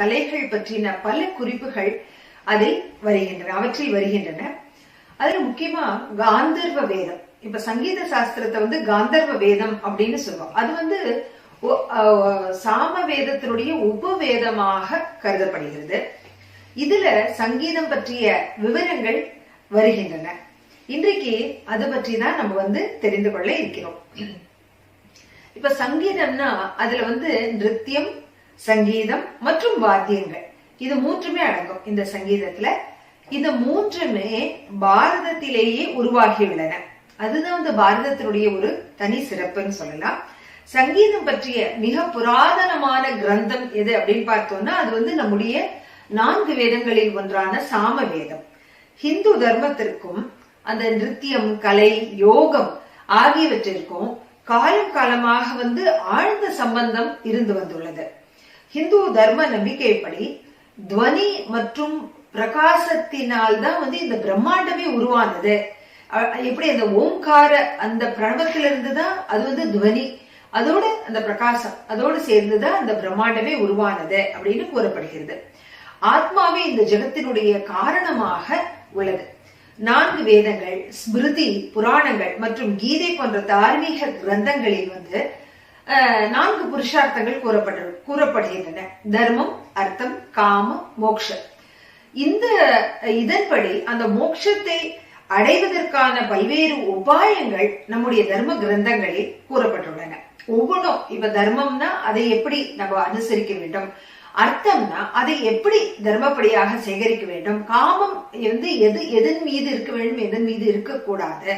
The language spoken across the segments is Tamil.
கலைகள் பற்றின பல குறிப்புகள் அதில் வருகின்றன அவற்றில் வருகின்றன. அதுல முக்கியமா காந்தர்வ வேதம். இப்ப சங்கீத சாஸ்திரத்தை வந்து காந்தர்வ வேதம் அப்படின்னு சொல்லுவோம். அது வந்து சாம வேதத்தினுடைய உபவேதமாக கருதப்படுகிறது. இதுல சங்கீதம் பற்றிய விவரங்கள் வருகின்றன. இன்றைக்கு அது பற்றி தான் நம்ம வந்து தெரிந்து கொள்ள இருக்கிறோம். இப்ப சங்கீதம்னா அதுல வந்து நிருத்தியம் சங்கீதம் மற்றும் வாத்தியங்கள். இது மூன்றுமே அடங்கும் இந்த சங்கீதத்துல. இந்த மூன்றுமே பாரதத்திலேயே உருவாகியுள்ளன. அதுதான் இந்த பாரதத்தினுடைய ஒரு தனி சிறப்புன்னு சொல்லலாம். சங்கீதம் பற்றிய மிக புராதனமான கிரந்தம் எது அப்படின்னு பார்த்தோம்னா அது வந்து நம்முடைய நான்கு வேதங்களில் ஒன்றான சாம வேதம் ஹிந்து தர்மத்திற்கும் அந்த நிருத்தியம் கலை யோகம் ஆகியவற்றிற்கும் காலம் காலமாக வந்து ஆழ்ந்த சம்பந்தம் இருந்து வந்துள்ளது. ஹிந்து தர்ம நம்பிக்கைப்படி துவனி மற்றும் பிரகாசத்தினால் தான் வந்து இந்த பிரம்மாண்டமே உருவானது. எப்படி அந்த ஓம்கார அந்த பிரணவத்திலிருந்து தான் அது வந்து துவனி அதோட அந்த பிரகாசம் அதோடு சேர்ந்துதான் அந்த பிரம்மாண்டமே உருவானது அப்படின்னு கூறப்படுகிறது. ஆத்மாவே இந்த ஜெகத்தினுடைய காரணமாக உள்ளது. நான்கு வேதங்கள் ஸ்மிருதி புராணங்கள் மற்றும் கீதை போன்ற தார்மீக கிரந்தங்களில் வந்து நான்கு புருஷார்த்தங்கள் கூறப்பட்டு கூறப்படுகின்றன. தர்மம் அர்த்தம் காமம் மோக்ஷம். இந்த இதன்படி அந்த மோட்சத்தை அடைவதற்கான பல்வேறு உபாயங்கள் நம்முடைய தர்ம கிரந்தங்களில் கூறப்பட்டுள்ளன. ஒவ்வொன்றும் இப்ப தர்மம்னா அதை எப்படி நம்ம அனுசரிக்க வேண்டும்? அர்த்தம்னா அதை எப்படி தர்மப்படியாக சேகரிக்க வேண்டும்? காமம் வந்து எது எதன் மீது இருக்க வேண்டும் எதன் மீது இருக்கக்கூடாது?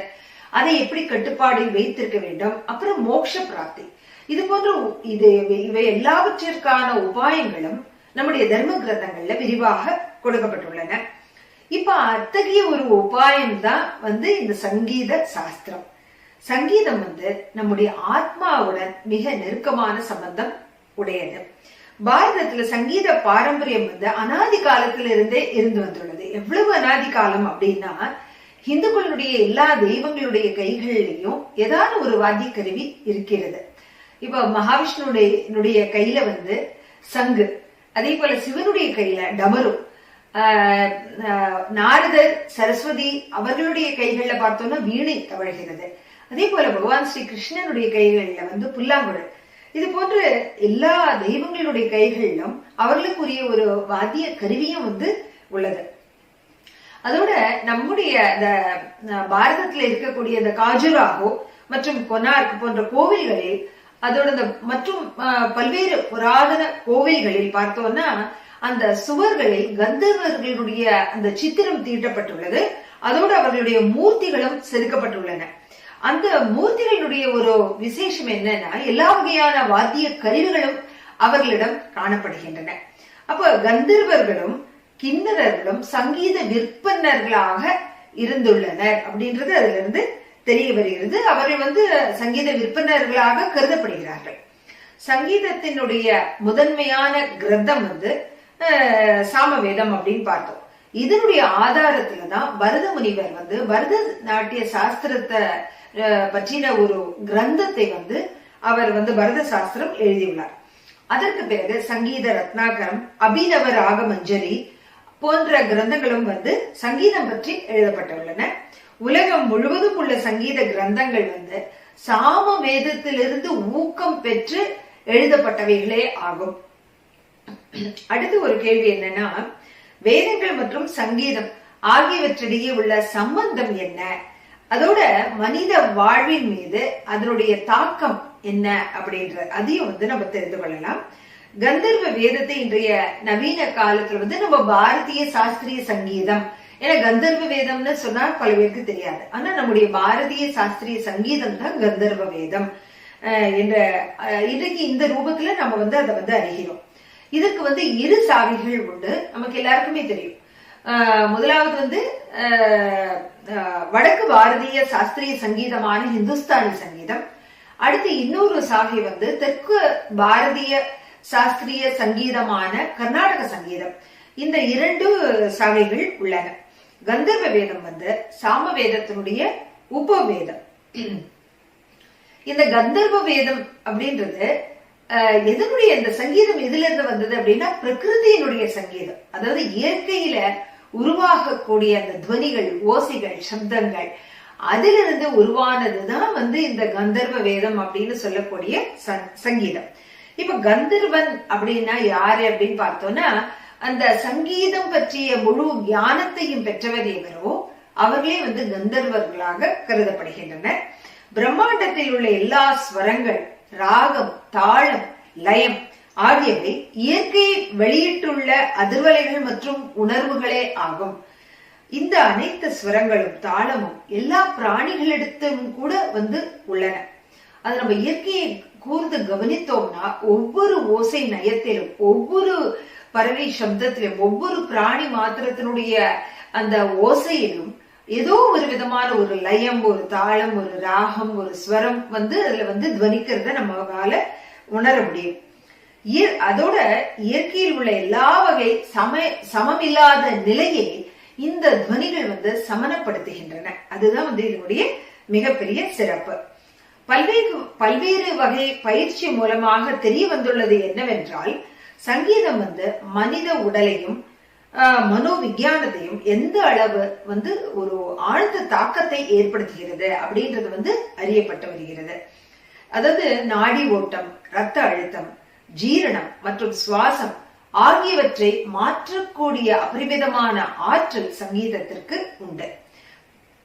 அதை எப்படி கட்டுப்பாடில் வைத்திருக்க வேண்டும்? அப்புறம் மோட்ச பிராப்தி. இது போன்ற இது இவை எல்லாவற்றிற்கான உபாயங்களும் நம்முடைய தர்ம கிரந்தங்கள்ல விரிவாக கொடுக்கப்பட்டுள்ளன. இப்ப அத்தகைய ஒரு உபாயம் தான் வந்து இந்த சங்கீத சாஸ்திரம். சங்கீதம் வந்து நம்முடைய ஆத்மாவுடன் மிக நெருக்கமான சம்பந்தம் உடையது. பாரதத்துல சங்கீத பாரம்பரியம் வந்து அனாதி காலத்துல இருந்தே இருந்து வந்துள்ளது. எவ்வளவு அனாதி காலம் அப்படின்னா இந்துக்களுடைய எல்லா தெய்வங்களுடைய கைகளிலையும் ஏதாவது ஒரு வாத்திய கருவி இருக்கிறது. இப்ப மகாவிஷ்ணுடைய கையில வந்து சங்கு. அதே போல சிவனுடைய கையில டமரு நாரதர் சரஸ்வதி அவர்களுடைய கைகள்ல பார்த்தோம்னா வீணை தவழ்கிறது. அதே போல பகவான் ஸ்ரீ கிருஷ்ணனுடைய கைகள்ல வந்து புல்லாங்குழல். இது போன்ற எல்லா தெய்வங்களுடைய கைகளிலும் அவர்களுக்குரிய ஒரு வாத்திய கருவியும் வந்து உள்ளது. அதோட நம்முடைய இந்த அஹ், பாரதத்துல இருக்கக்கூடிய இந்த காஜுராகோ மற்றும் கொனார்க் போன்ற கோவில்களில் அதோட இந்த மற்றும் பல்வேறு புராதன கோவில்களில் பார்த்தோம்னா அந்த சுவர்களில் கந்தர்வர்களுடைய அந்த சித்திரம் தீட்டப்பட்டுள்ளது. அதோடு அவர்களுடைய மூர்த்திகளும் செதுக்கப்பட்டுள்ளன. அந்த மூர்த்திகளுடைய ஒரு விசேஷம் என்னன்னா எல்லா வகையான வாத்திய கருவிகளும் அவர்களிடம் காணப்படுகின்றன. அப்ப கந்தர்வர்களும் கிண்ணறர்களும் சங்கீத விற்பனர்களாக இருந்துள்ளனர் அப்படின்றது அதுல இருந்து தெரிய வருகிறது. அவர்கள் வந்து சங்கீத விற்பனர்களாக கருதப்படுகிறார்கள். சங்கீதத்தினுடைய முதன்மையான கிரந்தம் வந்து சாமவேதம் அப்படின்னு பார்த்தோம். இதனுடைய ஆதாரத்துல தான் பரத முனிவர் வந்து பரத நாட்டிய சாஸ்திரத்தை பற்றின ஒரு கிரந்தத்தை வந்து அவர் வந்து பரத சாஸ்திரம் எழுதியுள்ளார். அதற்கு பிறகு சங்கீத ரத்னாகரம் அபிநவ ராக மஞ்சரி போன்ற கிரந்தங்களும் வந்து சங்கீதம் பற்றி எழுதப்பட்டுள்ளன. உலகம் முழுவதும் உள்ள சங்கீத கிரந்தங்கள் வந்து சாம வேதத்திலிருந்து ஊக்கம் பெற்று எழுதப்பட்டவைகளே ஆகும். அடுத்து ஒரு கேள்வி என்னன்னா வேதங்கள் மற்றும் சங்கீதம் ஆகியவற்றிடையே உள்ள சம்பந்தம் என்ன? அதோட மனித வாழ்வின் மீது அதனுடைய தாக்கம் என்ன அப்படின்ற அதையும் வந்து நம்ம தெரிந்து கொள்ளலாம். கந்தர்வ வேதத்தை இன்றைய நவீன காலத்துல வந்து நம்ம பாரதிய சாஸ்திரிய சங்கீதம் ஏன்னா கந்தர்வ வேதம்னு சொன்னா பல பேருக்கு தெரியாது. ஆனா நம்முடைய பாரதிய சாஸ்திரிய சங்கீதம் தான் கந்தர்வ வேதம். என்ற இன்றைக்கு இந்த ரூபத்துல நம்ம வந்து அதை வந்து அறிகிறோம். இதற்கு வந்து இரு சாவிகள் உண்டு. நமக்கு எல்லாருக்குமே தெரியும். ஆஹ் முதலாவது வந்து ஆஹ் ஆஹ் வடக்கு பாரதிய சாஸ்திரிய சங்கீதமான ஹிந்துஸ்தானி சங்கீதம். அடுத்து இன்னொரு சாகை வந்து தெற்கு பாரதிய சாஸ்திரிய சங்கீதமான கர்நாடக சங்கீதம். இந்த இரண்டு சாகைகள் உள்ளன. கந்தர்வ வேதம் வந்து சாம வேதத்தினுடைய உபவேதம். இந்த கந்தர்வ வேதம் அப்படின்றது எதனுடைய இந்த சங்கீதம் எதுல இருந்து வந்தது அப்படின்னா பிரகிருதியினுடைய சங்கீதம். அதாவது இயற்கையில உருவாகக்கூடிய அந்த துவனிகள் ஓசைகள் சப்தங்கள் அதிலிருந்து உருவானதுதான் வந்து இந்த கந்தர்வ வேதம் அப்படின்னு சொல்லக்கூடிய சங்கீதம். இப்ப கந்தர்வன் அப்படின்னா யாரு அப்படின்னு பார்த்தோம்னா அந்த சங்கீதம் பற்றிய முழு ஞானத்தையும் பெற்றவர் எவரோ அவர்களே வந்து கந்தர்வர்களாக கருதப்படுகின்றனர். பிரம்மாண்டத்தில் உள்ள எல்லா ஸ்வரங்கள் ராகம் தாளம் லயம் ஆகியவை இயற்கை வெளியிட்டுள்ள அதிர்வலைகள் மற்றும் உணர்வுகளே ஆகும். இந்த அனைத்து ஸ்வரங்களும் தாளமும் எல்லா பிராணிகளிடத்தும் கூட வந்து உள்ளன. அது நம்ம இயற்கையை கூர்ந்து கவனித்தோம்னா ஒவ்வொரு ஓசை நயத்திலும் ஒவ்வொரு பறவை சப்தத்திலே ஒவ்வொரு பிராணி மாத்திரத்தினுடைய அந்த ஓசையிலும் ஏதோ ஒரு விதமான ஒரு லயம் ஒரு தாளம் ஒரு ராகம் ஒரு ஸ்வரம் வந்து அதுல வந்து துவனிக்கிறத நம்மளால உணர முடியும். அதோட இயற்கையில் உள்ள எல்லா வகை சம சமமில்லாத நிலையை இந்த துவனிகள் வந்து சமனப்படுத்துகின்றன அதுதான் வந்து இதனுடைய மிகப்பெரிய சிறப்பு. பல்வேறு பல்வேறு வகை பயிற்சி மூலமாக தெரிய வந்துள்ளது என்னவென்றால் சங்கீதம் வந்து மனித உடலையும் மனோவிஞ்ஞானத்தையும் எந்த அளவு வந்து ஒரு ஆழ்ந்த தாக்கத்தை ஏற்படுத்துகிறது அப்படின்றது வந்து அறியப்பட்டு வருகிறது. அதாவது நாடி ஓட்டம் ரத்த அழுத்தம் ஜீரணம் மற்றும் சுவாசம் ஆகியவற்றை மாற்றக்கூடிய அபரிமிதமான ஆற்றல் சங்கீதத்திற்கு உண்டு.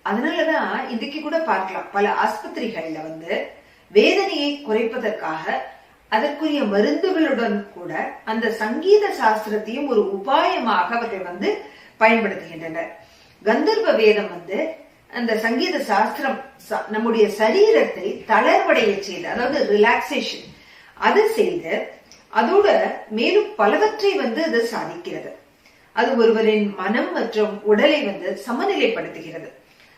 அதனாலதான் இன்னைக்கு கூட பார்க்கலாம் பல ஆஸ்பத்திரிகள்ல வந்து வேதனையை குறைப்பதற்காக அதற்குரிய மருந்துகளுடன் கூட அந்த சங்கீத சாஸ்திரத்தையும் ஒரு உபாயமாக அவர்கள் வந்து பயன்படுத்துகின்றனர். கந்தர்வ வேதம் வந்து அந்த சங்கீத சாஸ்திரம் நம்முடைய சரீரத்தை தளர்வடைய செய்து அதாவது ரிலாக்ஸேஷன் அது செய்து அதோட மேலும் பலவற்றை வந்து அது சாதிக்கிறது. அது ஒருவரின் மனம் மற்றும் உடலை வந்து சமநிலைப்படுத்துகிறது.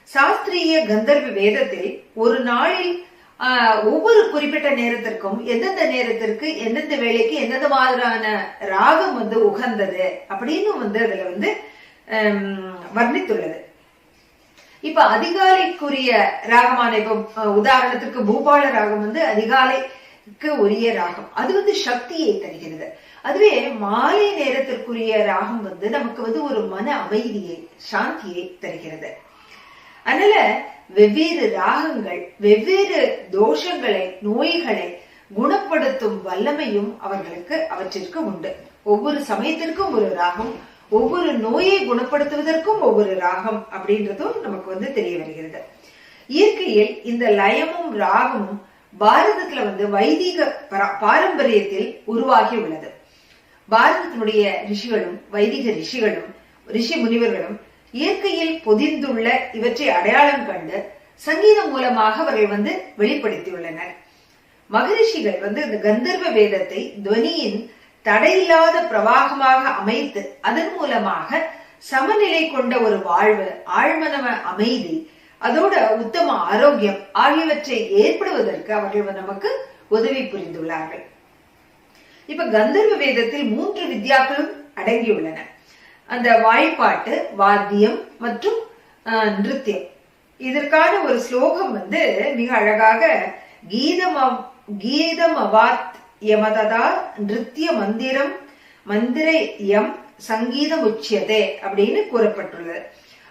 சாஸ்திரிய கந்தர்வ வேதத்தில் ஒரு நாளில் ஒவ்வொரு குறிப்பிட்ட நேரத்திற்கும் எந்தெந்த நேரத்திற்கு எந்தெந்த வேலைக்கு எந்தெந்த மாதிரியான ராகம் வந்து உகந்தது அப்படின்னு வந்து அதுல வந்து வர்ணித்துள்ளது. இப்ப அதிகாலைக்குரிய ராகமான இப்ப உதாரணத்திற்கு பூபால ராகம் வந்து அதிகாலைக்கு உரிய ராகம். அது வந்து சக்தியை தருகிறது. அதுவே மாலை நேரத்திற்குரிய ராகம் வந்து நமக்கு வந்து ஒரு மன அமைதியை சாந்தியை தருகிறது. அதனால வெவ்வேறு ராகங்கள் வெவ்வேறு தோஷங்களை நோய்களை குணப்படுத்தும் வல்லமையும் அவர்களுக்கு அவற்றிற்கு உண்டு. ஒவ்வொரு சமயத்திற்கும் ஒரு ராகம் ஒவ்வொரு நோயை குணப்படுத்துவதற்கும் ஒவ்வொரு ராகம் அப்படின்றதும் நமக்கு வந்து தெரிய வருகிறது. இயற்கையில் இந்த லயமும் ராகமும் பாரதத்துல வந்து வைதிக பரா- பாரம்பரியத்தில் உருவாகி உள்ளது. பாரதத்தினுடைய ரிஷிகளும் வைதிக ரிஷிகளும் ரிஷி முனிவர்களும் இயற்கையில் பொதிந்துள்ள இவற்றை அடையாளம் கண்டு சங்கீதம் மூலமாக அவர்கள் வந்து வெளிப்படுத்தியுள்ளனர். மகரிஷிகள் வந்து இந்த கந்தர்வ வேதத்தை துவனியின் தடையில்லாத பிரவாகமாக அமைத்து அதன் மூலமாக சமநிலை கொண்ட ஒரு வாழ்வு ஆழ்மனவ அமைதி அதோட உத்தம ஆரோக்கியம் ஆகியவற்றை ஏற்படுவதற்கு அவர்கள் நமக்கு உதவி புரிந்துள்ளார்கள். இப்ப கந்தர்வ வேதத்தில் மூன்று வித்யாக்களும் அடங்கியுள்ளன. அந்த வாய்ப்பாட்டு வாத்தியம் மற்றும் நிருத்தியம் இதற்கான ஒரு ஸ்லோகம் வந்து மிக அழகாக கீதம் கீதம் அவாத் யமததா நிருத்திய மந்திரம் மந்திர யம் சங்கீதம் உச்சியதே அப்படின்னு கூறப்பட்டுள்ளது.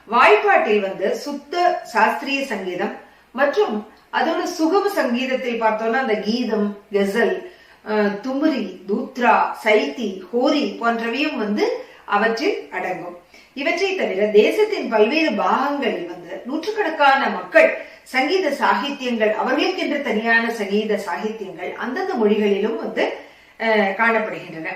வாய்ப்பாட்டில் வந்து சுத்த சாஸ்திரிய சங்கீதம் மற்றும் அதோட சுகம சங்கீதத்தில் பார்த்தோம்னா அந்த கீதம் கெசல் துமுரி தூத்ரா சைத்தி ஹோரி போன்றவையும் வந்து அவற்றில் அடங்கும். இவற்றை தவிர தேசத்தின் பல்வேறு பாகங்களில் வந்து நூற்றுக்கணக்கான மக்கள் சங்கீத சாகித்யங்கள் அவர்களுக்கென்று தனியான சங்கீத சாகித்யங்கள் அந்தந்த மொழிகளிலும் வந்து அஹ், காணப்படுகின்றன.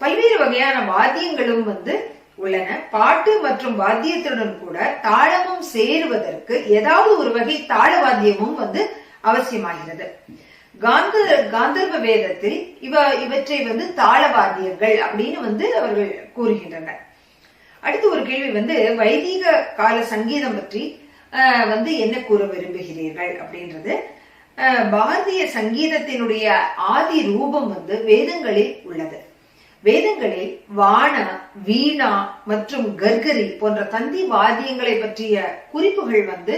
பல்வேறு வகையான வாத்தியங்களும் வந்து உள்ளன. பாட்டு மற்றும் வாத்தியத்துடன் கூட தாளமும் சேருவதற்கு ஏதாவது ஒரு வகை தாள வாத்தியமும் வந்து அவசியமாகிறது. காந்த காந்தர்வ வேதத்தில் இவ இவற்றை வந்து தாளவாத்தியங்கள் அப்படின்னு வந்து அவர்கள் கூறுகின்றனர். அடுத்து ஒரு கேள்வி வந்து வைதிக கால சங்கீதம் பற்றி வந்து என்ன கூற விரும்புகிறீர்கள் அப்படின்றது. ஆஹ், பாரதிய சங்கீதத்தினுடைய ஆதி ரூபம் வந்து வேதங்களில் உள்ளது. வேதங்களில் வான வீணா மற்றும் கர்கரி போன்ற தந்தி வாத்தியங்களை பற்றிய குறிப்புகள் வந்து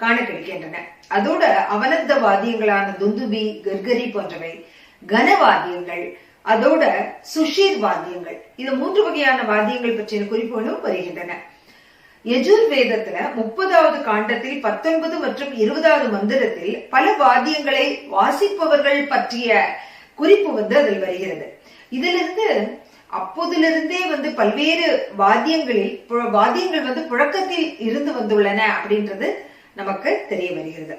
காண கிடைக்கின்றன. அதோட அவனத்த வாத்தியங்களான துந்துபி கர்கரி போன்றவை கனவாத்தியங்கள் அதோட சுஷீர் வாத்தியங்கள் இது மூன்று வகையான வாத்தியங்கள் பற்றின குறிப்புகளும் வருகின்றன. யஜுர் வேதத்துல முப்பதாவது காண்டத்தில் பத்தொன்பது மற்றும் இருபதாவது மந்திரத்தில் பல வாத்தியங்களை வாசிப்பவர்கள் பற்றிய குறிப்பு வந்து அதில் வருகிறது. இதிலிருந்து அப்போதிலிருந்தே வந்து பல்வேறு வாத்தியங்களில் பு- வாத்தியங்கள் வந்து புழக்கத்தில் இருந்து வந்துள்ளன அப்படின்றது நமக்கு தெரிய வருகிறது.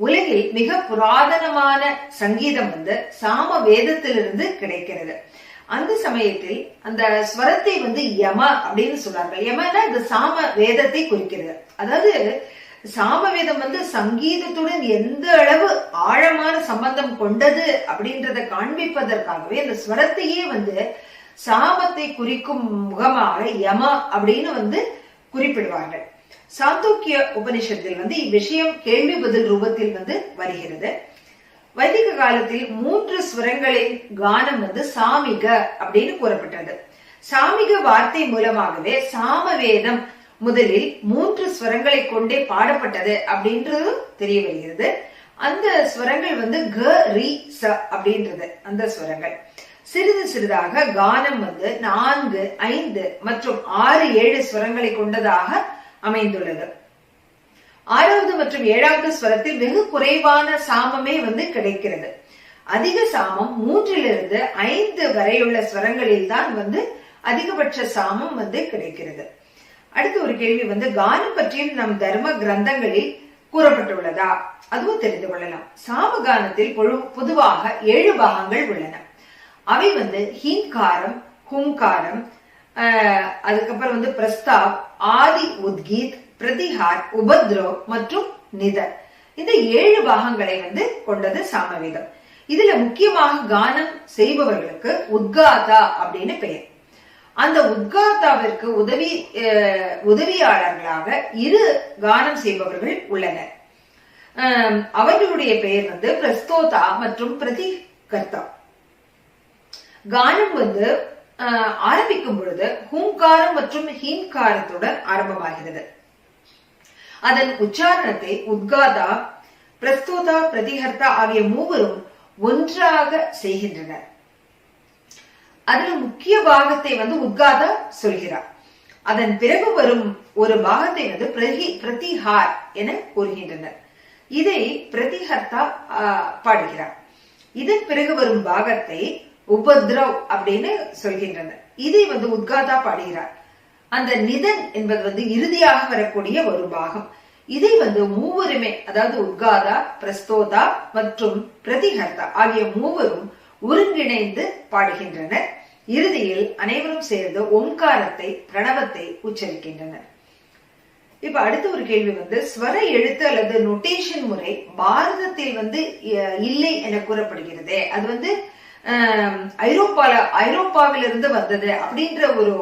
உலகில் மிக புராதனமான சங்கீதம் வந்து சாம வேதத்திலிருந்து கிடைக்கிறது. அந்த சமயத்தில் அந்த ஸ்வரத்தை வந்து யம அப்படின்னு சொல்றார்கள். யமனா இந்த சாம வேதத்தை குறிக்கிறது. அதாவது சாம வேதம் வந்து சங்கீதத்துடன் எந்த அளவு ஆழமான சம்பந்தம் கொண்டது அப்படின்றத காண்பிப்பதற்காகவே அந்த ஸ்வரத்தையே வந்து சாமத்தை குறிக்கும் முகமாக யம அப்படின்னு வந்து குறிப்பிடுவார்கள். சாந்தோக்கிய உபனிஷத்தில் வந்து இவ்விஷயம் கேள்வி பதில் ரூபத்தில் வந்து வருகிறது. வைதிக காலத்தில் மூன்று ஸ்வரங்களின் கானம் வந்து சாமிக அப்படின்னு கூறப்பட்டது. சாமிக வார்த்தை மூலமாகவே சாமவேதம் முதலில் மூன்று ஸ்வரங்களை கொண்டே பாடப்பட்டது அப்படின்றதும் தெரிய வருகிறது. அந்த ஸ்வரங்கள் வந்து க ரி ச அப்படின்றது அந்த ஸ்வரங்கள். சிறிது சிறிதாக கானம் வந்து நான்கு ஐந்து மற்றும் ஆறு ஏழு ஸ்வரங்களை கொண்டதாக அமைந்துள்ளது. ஆறாவது மற்றும் ஏழாவது ஸ்வரத்தில் வெகு குறைவான சாமமே வந்து கிடைக்கிறது. அதிக சாமம் மூன்றிலிருந்து ஐந்து வரையுள்ள ஸ்வரங்களில் தான் வந்து அதிகபட்ச சாமம் வந்து கிடைக்கிறது. அடுத்து ஒரு கேள்வி வந்து கானம் பற்றியும் நம் தர்ம கிரந்தங்களில் கூறப்பட்டுள்ளதா? அதுவும் தெரிந்து கொள்ளலாம். சாமகானத்தில் பொழு- பொதுவாக ஏழு பாகங்கள் உள்ளன. அவை வந்து ஹீங்காரம் ஹூங்காரம் ஆஹ், அதுக்கப்புறம் வந்து பிரஸ்தாப் ஆதி உத்கீத் பிரதிஹார் உபத்ரோ மற்றும் நிதர். இந்த ஏழு பாகங்களை வந்து கொண்டது சாமவேதம். இதுல முக்கியமாக கானம் செய்பவர்களுக்கு உத்காதா அப்படின்னு பெயர். அந்த உத்காதாவிற்கு உதவி உதவியாளர்களாக இரு கானம் செய்பவர்கள் உள்ளனர். அவர்களுடைய பெயர் வந்து பிரஸ்தோதா மற்றும் பிரதிகர்த்தா. கானம் வந்து ஆரம்பிக்கும் பொழுது ஹூங்காரம் மற்றும் ஹீங்காரத்துடன் ஆரம்பமாகிறது. அதன் உச்சாரணத்தை உத்காதா பிரஸ்தோதா பிரதிகர்த்தா ஆகிய மூவரும் ஒன்றாக செய்கின்றனர். அதுல முக்கிய பாகத்தை வந்து உத்காதா சொல்கிறார். அதன் பிறகு வரும் ஒரு பாகத்தை வந்து பிரதி பிரதிஹார் என கூறுகின்றனர். இதை பிரதிஹர்த்தா ஆஹ், பாடுகிறார். இதன் பிறகு வரும் பாகத்தை உபத்ரவ் அப்படின்னு சொல்கின்றனர். இதை வந்து உத்காதா பாடுகிறார். அந்த நிதன் என்பது வந்து இறுதியாக வரக்கூடிய ஒரு பாகம். இதை வந்து மூவருமே அதாவது உத்காதா பிரஸ்தோதா மற்றும் பிரதிஹர்த்தா ஆகிய மூவரும் ஒருங்கிணைந்து பாடுகின்றனர். இறுதியில் அனைவரும் சேர்ந்து ஓம்காரத்தை பிரணவத்தை உச்சரிக்கின்றனர். இப்ப அடுத்த ஒரு கேள்வி வந்து ஸ்வர எழுத்து அல்லது நொட்டேஷன் முறை பாரதத்தில் வந்து இல்லை என கூறப்படுகிறது. அது வந்து ஐரோப்பால ஐரோப்பாவிலிருந்து வந்தது அப்படின்ற ஒரு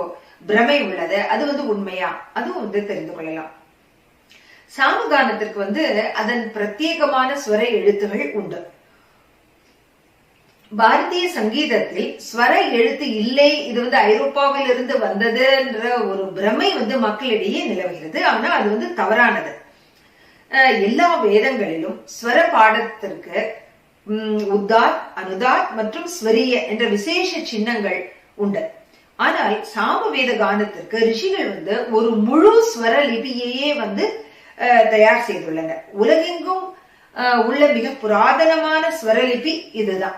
பிரமை உள்ளது. அது வந்து உண்மையா? அதுவும் வந்து தெரிந்து கொள்ளலாம். சாமகானத்திற்கு வந்து அதன் பிரத்யேகமான ஸ்வர எழுத்துகள் உண்டு. பாரதிய சங்கீதத்தில் ஸ்வர எழுத்து இல்லை இது வந்து ஐரோப்பாவில் இருந்து வந்ததுன்ற ஒரு பிரமை வந்து மக்களிடையே நிலவுகிறது. ஆனா அது வந்து தவறானது. எல்லா வேதங்களிலும் ஸ்வர பாடத்திற்கு உம், உத்தார் மற்றும் ஸ்வரிய என்ற விசேஷ சின்னங்கள் உண்டு. ஆனால் சாமவேத கானத்திற்கு ரிஷிகள் வந்து ஒரு முழு ஸ்வர லிபியையே வந்து அஹ், தயார் செய்துள்ளனர். உலகெங்கும் உள்ள மிக புராதனமான ஸ்வரலிபி இதுதான்.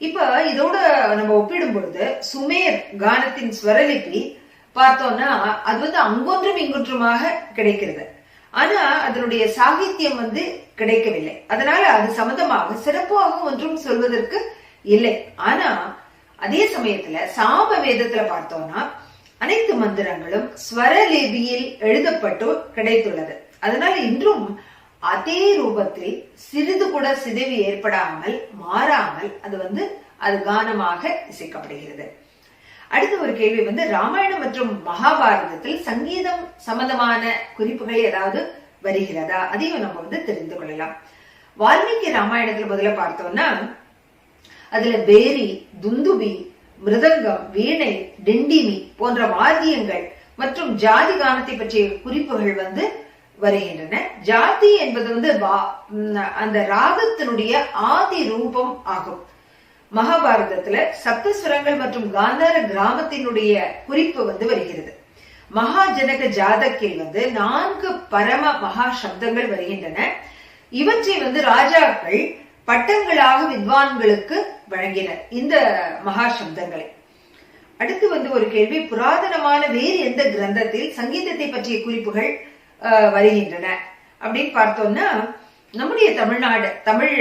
இப்ப இதோட நம்ம ஒப்பிடும் பொழுது சுமேர் கானத்தின் ஸ்வரலிபி பார்த்தோம்னா அது வந்து அங்கொன்றும் இங்கொன்றுமாக கிடைக்கிறது. ஆனா அதனுடைய சாகித்யம் வந்து கிடைக்கவில்லை. அதனால அது சம்பந்தமாக சிறப்பாக ஒன்றும் சொல்வதற்கு இல்லை. ஆனா அதே சமயத்துல சாம வேதத்துல பார்த்தோம்னா அனைத்து மந்திரங்களும் ஸ்வரலேபியில் எழுதப்பட்டு கிடைத்துள்ளது. அதனால இன்றும் அதே ரூபத்தில் சிறிது கூட சிதைவு ஏற்படாமல் மாறாமல் அது வந்து அது கானமாக இசைக்கப்படுகிறது. அடுத்த ஒரு கேள்வி வந்து ராமாயணம் மற்றும் மகாபாரதத்தில் சங்கீதம் சம்பந்தமான குறிப்புகள் ஏதாவது வருகிறதா? அதையும் நம்ம வந்து தெரிந்து கொள்ளலாம். வால்மீகி ராமாயணத்துல முதல்ல பார்த்தோம்னா அதுல பேரி துந்துபி மிருதங்கம் வீணை டெண்டிமி போன்ற வாத்தியங்கள் மற்றும் ஜாதி கானத்தை பற்றிய குறிப்புகள் வந்து வருகின்றன. ஜாதி என்பது வந்து வா- அந்த ராகத்தினுடைய ஆதி ரூபம் ஆகும். மகாபாரதத்துல சப்தஸ்வரங்கள் மற்றும் காந்தார கிராமத்தினுடைய குறிப்பு வந்து வருகிறது. மகாஜனக ஜாதக்கில் வந்து நான்கு பரம மகா சப்தங்கள் வருகின்றன. இவற்றை வந்து ராஜாக்கள் பட்டங்களாக வித்வான்களுக்கு வழங்கினர் இந்த மகா சப்தங்களை. அடுத்து வந்து ஒரு கேள்வி புராதனமான வேறு எந்த கிரந்தத்தில் சங்கீதத்தை பற்றிய குறிப்புகள் அஹ், வருகின்றன? அப்படின்னு பார்த்தோம்னா நம்முடைய தமிழ்நாடு தமிழ்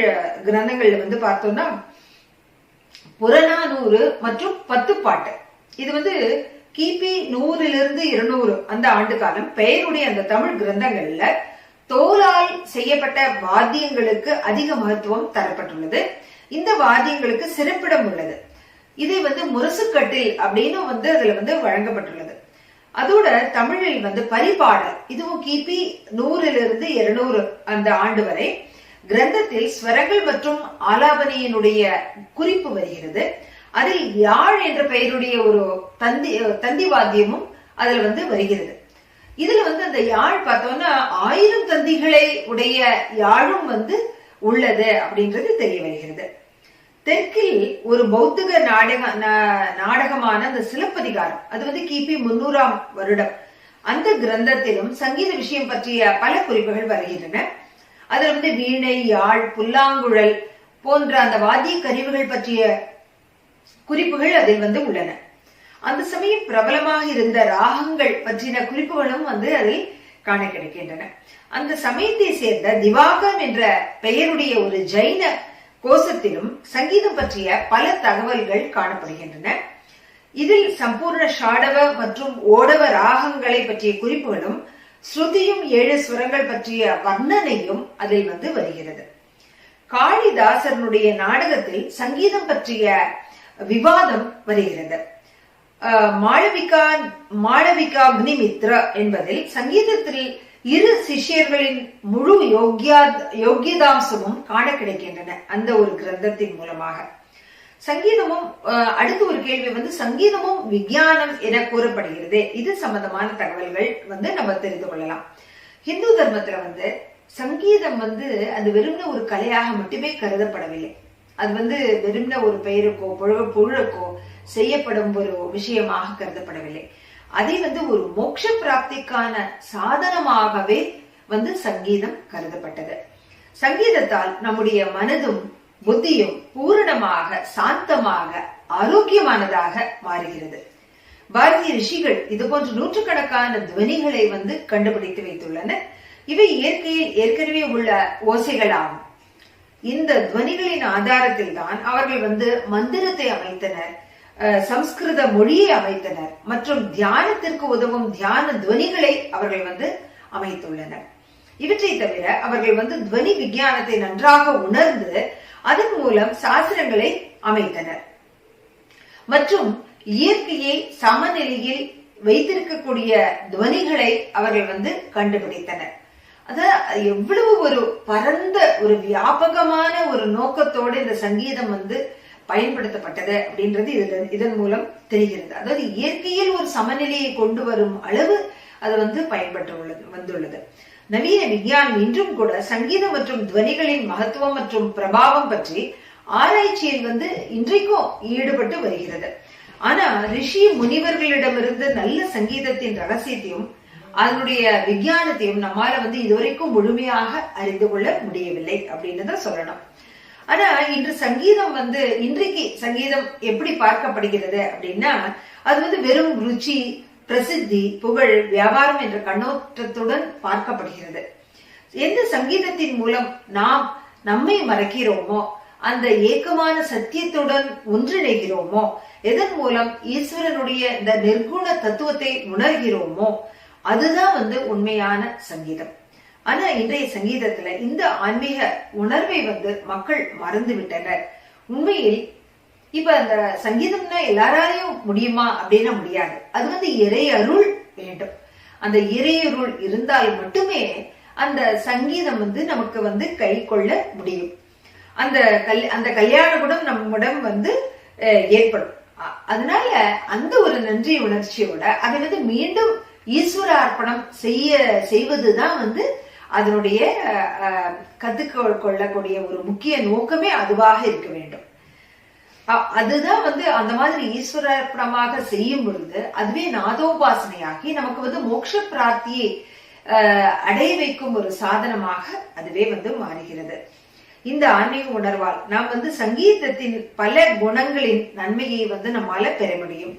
கிரந்தங்கள்ல வந்து பார்த்தோம்னா புறநானூறு மற்றும் பத்து பாட்டு. இது வந்து கிபி நூறிலிருந்து இருநூறு அந்த ஆண்டு காலம் பெயருடைய அந்த தமிழ் கிரந்தங்கள்ல தோலால் செய்யப்பட்ட வாத்தியங்களுக்கு அதிக மகத்துவம் தரப்பட்டுள்ளது. இந்த வாத்தியங்களுக்கு சிறப்பிடம் உள்ளது. இதை வந்து முரசுக்கட்டில் அப்படின்னு வந்து அதுல வந்து வழங்கப்பட்டுள்ளது. அதோட தமிழில் வந்து பரிபாடல் இதுவும் கிபி நூறிலிருந்து இருநூறு அந்த ஆண்டு வரை கிரந்தத்தில் ஸ்வரங்கள் மற்றும் ஆலாபனையினுடைய குறிப்பு வருகிறது. அதில் யாழ் என்ற பெயருடைய ஒரு தந்தி தந்தி வாத்தியமும் அதுல வந்து வருகிறது. இதுல வந்து அந்த யாழ் பார்த்தோம்னா ஆயிரம் தந்திகளை உடைய யாழும் வந்து உள்ளது அப்படின்றது தெரிய வருகிறது. தெற்கில் ஒரு பௌத்தக நாடக நா- நாடகமான அந்த சிலப்பதிகாரம் அது வந்து கிபி முன்னூறாம் வருடம். அந்த கிரந்தத்திலும் சங்கீத விஷயம் பற்றிய பல குறிப்புகள் வருகின்றன. அதுல வந்து வீணை யாழ் புல்லாங்குழல் போன்ற அந்த வாத்திய கருவிகள் பற்றிய குறிப்புகள் அதில் வந்து உள்ளன. அந்த சமயம் பிரபலமாக இருந்த ராகங்கள் பற்றின குறிப்புகளும் வந்து அதில் காண கிடைக்கின்றன. அந்த சமயத்தை சேர்ந்த திவாகர் என்ற பெயருடைய ஒரு ஜைன கோஷத்திலும் சங்கீதம் பற்றிய பல தகவல்கள் காணப்படுகின்றன. இதில் சம்பூர்ண ஷாடவ மற்றும் ஓடவ ராகங்களை பற்றிய குறிப்புகளும் ஸ்ருதியும் ஏழு சுரங்கள் பற்றிய வர்ணனையும் அதில் வந்து வருகிறது. காளிதாசனுடைய நாடகத்தில் சங்கீதம் பற்றிய விவாதம் வருகிறது. மாளவிகா மாளவிகா அக்னிமித்ரா என்பதில் சங்கீதத்தில் இரு சிஷ்யர்களின் முழு யோக்கியா யோக்கியதாம்சமும் காண கிடைக்கின்றன. அந்த ஒரு கிரந்தத்தின் மூலமாக. சங்கீதமும் அஹ், அடுத்த ஒரு கேள்வி வந்து சங்கீதமும் விஞ்ஞானம் என கூறப்படுகிறது. இது சம்பந்தமான தகவல்கள் வந்து நம்ம தெரிந்து கொள்ளலாம். ஹிந்து தர்மத்துல வந்து சங்கீதம் வந்து அது வெறும்ன ஒரு கலையாக மட்டுமே கருதப்படவில்லை. அது வந்து வெறும்ன ஒரு பெயருக்கோ பொழு பொழுக்கோ செய்யப்படும் ஒரு விஷயமாக கருதப்படவில்லை. அதை வந்து ஒரு மோட்ச பிராப்திக்கான சாதனமாகவே வந்து சங்கீதம் கருதப்பட்டது. சங்கீதத்தால் நம்முடைய மனதும் புத்தியும் பூரணமாக சாந்தமாக ஆரோக்கியமானதாக மாறுகிறது. பாரதிய ரிஷிகள் இது போன்ற நூற்றுக்கணக்கான துவனிகளை வந்து கண்டுபிடித்து வைத்துள்ளனர். இவை இயற்கையில் ஏற்கனவே உள்ள ஓசைகளாகும். இந்த துவனிகளின் ஆதாரத்தில் தான் அவர்கள் வந்து மந்திரத்தை அமைத்தனர் அஹ், சம்ஸ்கிருத மொழியை அமைத்தனர் மற்றும் தியானத்திற்கு உதவும் தியான துவனிகளை அவர்கள் வந்து அமைத்துள்ளனர். இவற்றை தவிர அவர்கள் வந்து துவனி விஞ்ஞானத்தை நன்றாக உணர்ந்து அதன் மூலம் சாஸ்திரங்களை அமைத்தனர். மற்றும் இயற்கையை சமநிலையில் வைத்திருக்கக்கூடிய துவனிகளை அவர்கள் வந்து கண்டுபிடித்தனர். அதாவது எவ்வளவு ஒரு பரந்த ஒரு வியாபகமான ஒரு நோக்கத்தோடு இந்த சங்கீதம் வந்து பயன்படுத்தப்பட்டது அப்படின்றது இதன் இதன் மூலம் தெரிகிறது. அதாவது இயற்கையில் ஒரு சமநிலையை கொண்டு வரும் அளவு அது வந்து பயன்பட்டு உள்ளது வந்துள்ளது. நவீன விஞ்ஞானம் இன்றும் கூட சங்கீதம் மற்றும் துவனிகளின் மகத்துவம் மற்றும் பிரபாவம் பற்றி ஆராய்ச்சியில் வந்து இன்றைக்கும் ஈடுபட்டு வருகிறது. ஆனா ரிஷி முனிவர்களிடமிருந்து நல்ல சங்கீதத்தின் ரகசியத்தையும் அதனுடைய விஞ்ஞானத்தையும் நம்மால வந்து இதுவரைக்கும் முழுமையாக அறிந்து கொள்ள முடியவில்லை அப்படின்னு தான் சொல்லணும். ஆனா இன்று சங்கீதம் வந்து இன்றைக்கு சங்கீதம் எப்படி பார்க்கப்படுகிறது அப்படின்னா அது வந்து வெறும் ருச்சி பிரசித்தி புகழ் வியாபாரம் என்ற கண்ணோட்டத்துடன் பார்க்கப்படுகிறது. எந்த சங்கீதத்தின் மூலம் நாம் நம்மை மறக்கிறோமோ அந்த ஏக்கமான சத்தியத்துடன் ஒன்றிணைகிறோமோ எதன் மூலம் ஈஸ்வரனுடைய இந்த நிர்குண தத்துவத்தை உணர்கிறோமோ அதுதான் வந்து உண்மையான சங்கீதம். ஆனா இன்றைய சங்கீதத்துல இந்த ஆன்மீக உணர்வை வந்து மக்கள் மறந்து விட்டனர் உண்மையில் இப்ப அந்த சங்கீதம்னா எல்லாராலையும் முடியுமா அப்படின்னா முடியாது. அது வந்து இறை அருள் வேண்டும். அந்த இறையருள் இருந்தால் மட்டுமே அந்த சங்கீதம் வந்து நமக்கு வந்து கை கொள்ள முடியும். அந்த கல் அந்த கல்யாண குணம் நம்மிடம் வந்து ஏற்படும். அதனால அந்த ஒரு நன்றி உணர்ச்சியோட அதை வந்து மீண்டும் ஈஸ்வர அர்ப்பணம் செய்ய செய்வதுதான் வந்து அதனுடைய கத்துக்கொள்ளக்கூடிய ஒரு முக்கிய நோக்கமே அதுவாக இருக்க வேண்டும். அதுதான் வந்து அந்த மாதிரி ஈஸ்வரப்படமாக செய்யும் பொழுது அதுவே நாதோபாசனையாகி நமக்கு வந்து மோட்ச பிராப்தியை அஹ், அடைய வைக்கும் ஒரு சாதனமாக அதுவே வந்து மாறுகிறது. இந்த ஆன்மீக உணர்வால் நாம் வந்து சங்கீதத்தின் பல குணங்களின் நன்மையை வந்து நம்மால பெற முடியும்.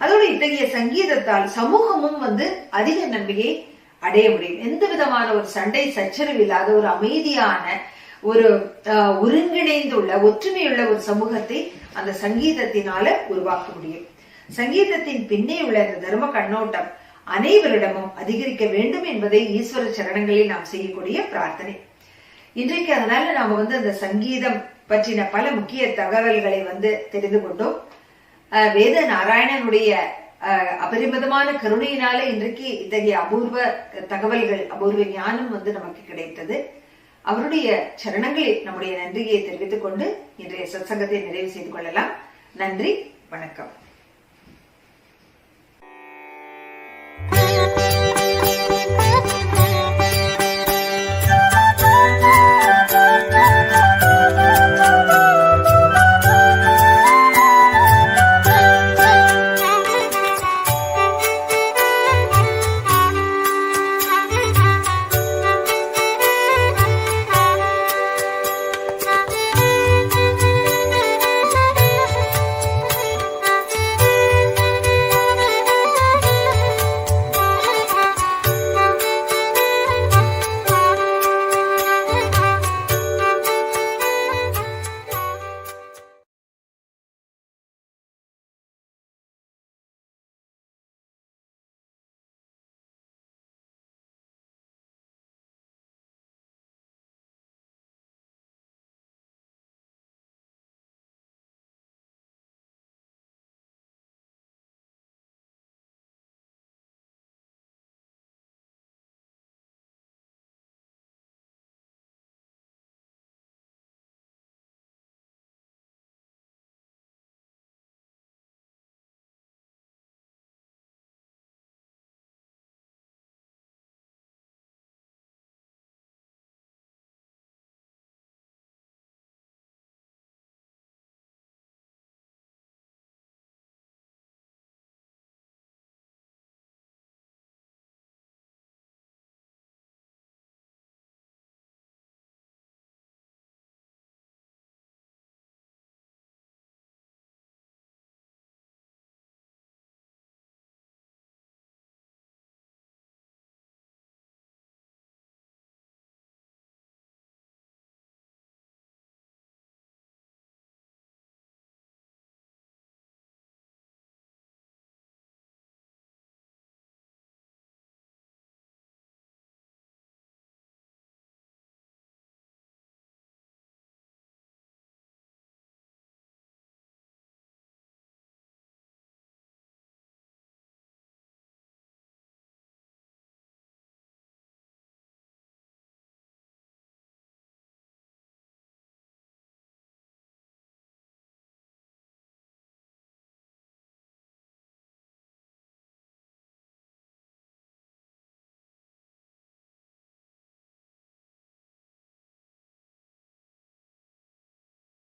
அதோட இத்தகைய சங்கீதத்தால் சமூகமும் வந்து அதிக நன்மையை அடைய முடியும். எந்த விதமான ஒரு சண்டை சச்சரவு இல்லாத ஒரு அமைதியான ஒரு ஒருங்கிணைந்துள்ள ஒற்றுமையுள்ள ஒரு சமூகத்தை அந்த சங்கீதத்தினால உருவாக்க முடியும். சங்கீதத்தின் பின்னே உள்ள இந்த தர்ம கண்ணோட்டம் அனைவரிடமும் அதிகரிக்க வேண்டும் என்பதை ஈஸ்வர சரணங்களில் நாம் செய்யக்கூடிய பிரார்த்தனை. இன்றைக்கு அதனால நாம வந்து அந்த சங்கீதம் பற்றின பல முக்கிய தகவல்களை வந்து தெரிந்து கொண்டோம். வேத நாராயணனுடைய அஹ், அபரிமிதமான கருணையினால இன்றைக்கு இத்தகைய அபூர்வ தகவல்கள் அபூர்வ ஞானம் வந்து நமக்கு கிடைத்தது. அவருடைய சரணங்களில் நம்முடைய நன்றியை தெரிவித்துக் கொண்டு இன்றைய சத்சங்கத்தை நிறைவு செய்து கொள்ளலாம். நன்றி வணக்கம்.